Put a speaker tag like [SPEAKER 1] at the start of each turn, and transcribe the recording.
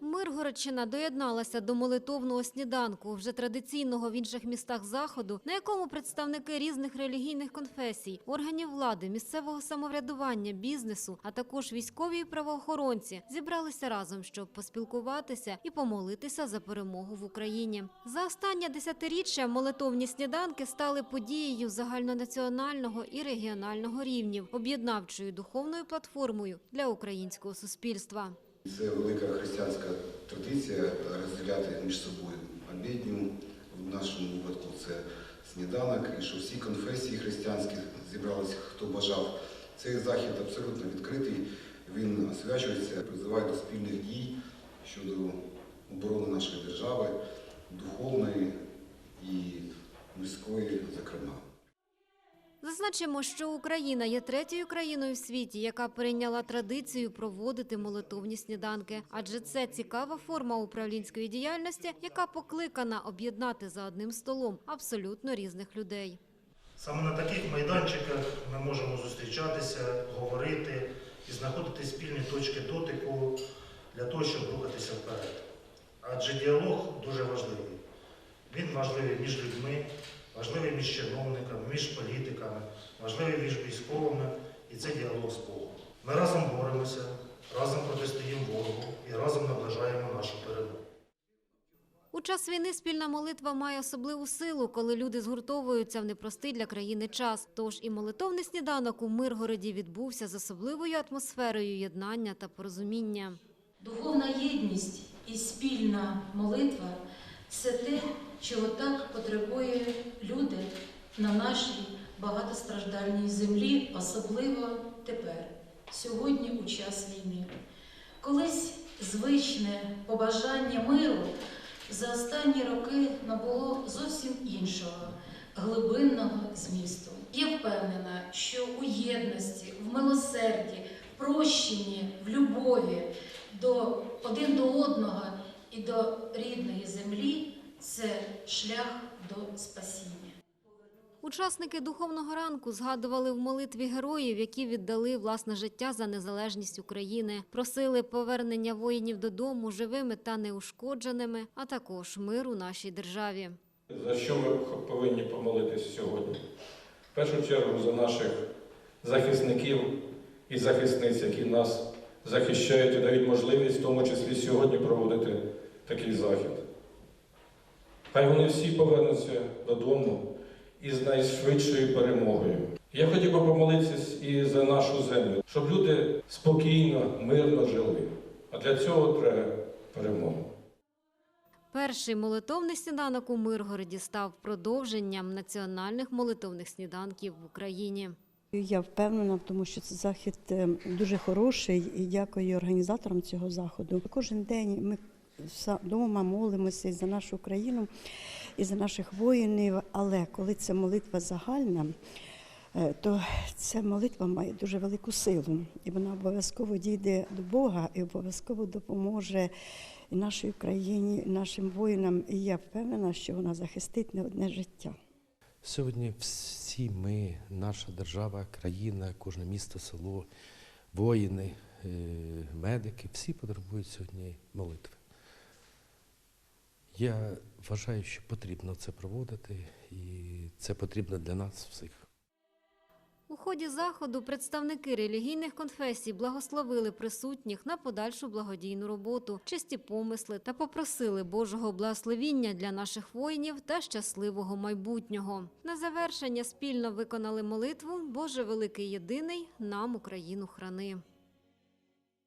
[SPEAKER 1] Миргородщина доєдналася до молитовного сніданку, вже традиційного в інших містах заходу, на якому представники різних релігійних конфесій, органів влади, місцевого самоврядування, бізнесу, а також військові і правоохоронці зібралися разом, щоб поспілкуватися і помолитися за перемогу в Україні. За останнє десятиріччя молитовні сніданки стали подією загальнонаціонального і регіонального рівнів, об'єднавчою духовною платформою для українського суспільства.
[SPEAKER 2] Це велика християнська традиція розділяти між собою обідню. В нашому випадку це сніданок, і що всі конфесії християнські зібралися, хто бажав. Цей захід абсолютно відкритий. Він освячується, призиває до спільних дій щодо оборони нашої держави, духовної і міської, зокрема.
[SPEAKER 1] Зазначимо, що Україна є третьою країною в світі, яка перейняла традицію проводити молитовні сніданки, адже це цікава форма управлінської діяльності, яка покликана об'єднати за одним столом абсолютно різних людей.
[SPEAKER 3] Саме на таких майданчиках ми можемо зустрічатися, говорити і знаходити спільні точки дотику для того, щоб рухатися вперед. Адже діалог дуже важливий. Він важливий між людьми, важливий між чиновниками, між політиками, важливий між військовими, і це діалог з Богом. Ми разом боремося, разом протистоїмо ворогу і разом наближаємо нашу перемогу.
[SPEAKER 1] У час війни спільна молитва має особливу силу, коли люди згуртовуються в непростий для країни час. Тож і молитовний сніданок у Миргороді відбувся з особливою атмосферою єднання та порозуміння.
[SPEAKER 4] Духовна єдність і спільна молитва це те, чого так потребує люди на нашій багатостраждальній землі, особливо тепер, сьогодні у час війни. Колись звичне побажання миру за останні роки набуло зовсім іншого глибинного змісту. Я впевнена, що у єдності, в милосерді, в прощенні, в любові до один до одного і до рідної землі це шлях до спасіння.
[SPEAKER 1] Учасники духовного ранку згадували в молитві героїв, які віддали власне життя за незалежність України, просили повернення воїнів додому живими та неушкодженими, а також миру нашій державі.
[SPEAKER 5] За що ми повинні помолитися сьогодні? В першу чергу за наших захисників і захисниць, які нас захищають і дають можливість, в тому числі сьогодні, проводити такий захід. Хай вони всі повернуться додому із найшвидшою перемогою. Я хотів би помолитися і за нашу землю, щоб люди спокійно, мирно жили. А для цього треба перемога.
[SPEAKER 1] Перший молитовний сніданок у Миргороді став продовженням національних молитовних сніданків в Україні.
[SPEAKER 6] Я впевнена тому, що цей захід е, дуже хороший і дякую організаторам цього заходу. Кожен день ми вдома молимося і за нашу країну, і за наших воїнів. Але коли це молитва загальна, е, то ця молитва має дуже велику силу, і вона обов'язково дійде до Бога і обов'язково допоможе і нашій країні, і нашим воїнам. І я впевнена, що вона захистить не одне життя.
[SPEAKER 7] Сьогодні всі ми, наша держава, країна, кожне місто, село, воїни, е, медики, всі потребують сьогодні молитви. Я вважаю, що потрібно це проводити, і це потрібно для нас всіх.
[SPEAKER 1] У ході заходу представники релігійних конфесій благословили присутніх на подальшу благодійну роботу, чисті помисли та попросили Божого благословіння для наших воїнів та щасливого майбутнього. На завершення спільно виконали молитву Боже великий єдиний нам Україну храни.